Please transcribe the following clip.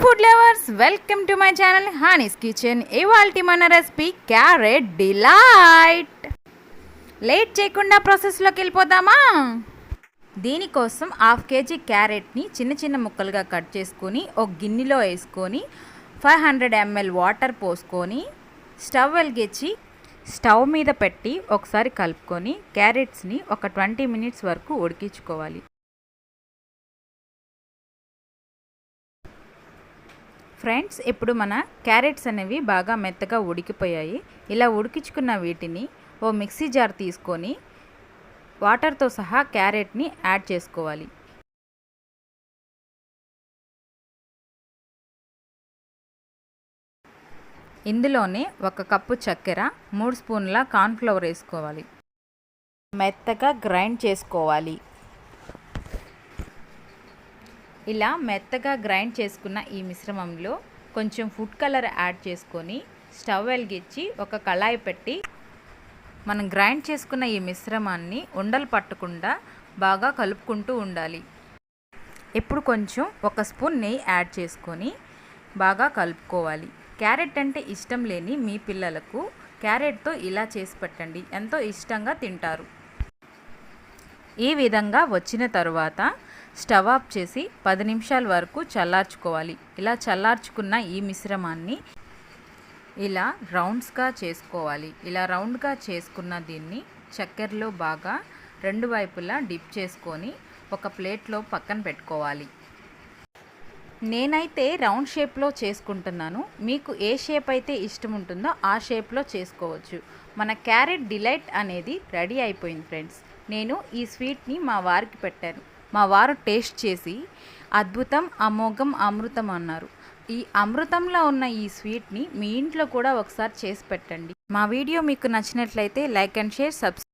Food lovers welcome to my channel Honey's kitchen ఇవాల్టి మన recipe carrot delight late చేయకుండా ప్రాసెస్లోకి వెళ్ళిపోదామా? దీనికోసం హాఫ్ కేజీ క్యారెట్ని చిన్న చిన్న ముక్కలుగా కట్ చేసుకొని ఒక గిన్నెలో వేసుకొని ఫైవ్ హండ్రెడ్ ఎంఎల్ వాటర్ పోసుకొని స్టవ్ వెలిగించి స్టవ్ మీద పెట్టి ఒకసారి కలుపుకొని క్యారెట్స్ని ఒక ట్వంటీ మినిట్స్ వరకు ఉడికించుకోవాలి. ఫ్రెండ్స్ ఇప్పుడు మన క్యారెట్స్ అనేవి బాగా మెత్తగా ఉడికిపోయాయి. ఇలా ఉడికించుకున్న వీటిని ఓ మిక్సీ జార్ తీసుకొని వాటర్తో సహా క్యారెట్ని యాడ్ చేసుకోవాలి. ఇందులోనే ఒక కప్పు చక్కెర మూడు స్పూన్ల కార్న్ఫ్లవర్ వేసుకోవాలి. మెత్తగా గ్రైండ్ చేసుకోవాలి. ఇలా మెత్తగా గ్రైండ్ చేసుకున్న ఈ మిశ్రమంలో కొంచెం ఫుడ్ కలర్ యాడ్ చేసుకొని స్టవ్ వెలిగించి ఒక కళాయి పెట్టి మనం గ్రైండ్ చేసుకున్న ఈ మిశ్రమాన్ని ఉండలు పట్టకుండా బాగా కలుపుకుంటూ ఉండాలి. ఇప్పుడు కొంచెం ఒక స్పూన్ నెయ్యి యాడ్ చేసుకొని బాగా కలుపుకోవాలి. క్యారెట్ అంటే ఇష్టం లేని మీ పిల్లలకు క్యారెట్తో ఇలా చేసి పెట్టండి. ఎంతో ఇష్టంగా తింటారు. ఈ విధంగా వచ్చిన తరువాత స్టవ్ ఆఫ్ చేసి పది నిమిషాల వరకు చల్లార్చుకోవాలి. ఇలా చల్లార్చుకున్న ఈ మిశ్రమాన్ని ఇలా రౌండ్స్గా చేసుకోవాలి. ఇలా రౌండ్గా చేసుకున్న దీన్ని చక్కెరలో బాగా రెండు వైపులా డిప్ చేసుకొని ఒక ప్లేట్లో పక్కన పెట్టుకోవాలి. నేనైతే రౌండ్ షేప్లో చేసుకుంటున్నాను. మీకు ఏ షేప్ అయితే ఇష్టం ఉంటుందో ఆ షేప్లో చేసుకోవచ్చు. మన క్యారెట్ డిలైట్ అనేది రెడీ అయిపోయింది ఫ్రెండ్స్. నేను ఈ స్వీట్ని మా వారికి పెట్టాను. మా వారు టేస్ట్ చేసి అద్భుతం అమోఘం అమృతం అన్నారు. ఈ అమృతంలో ఉన్న ఈ స్వీట్ని మీ ఇంట్లో కూడా ఒకసారి చేసి పెట్టండి. మా వీడియో మీకు నచ్చినట్లయితే లైక్ అండ్ షేర్ సబ్స్క్రైబ్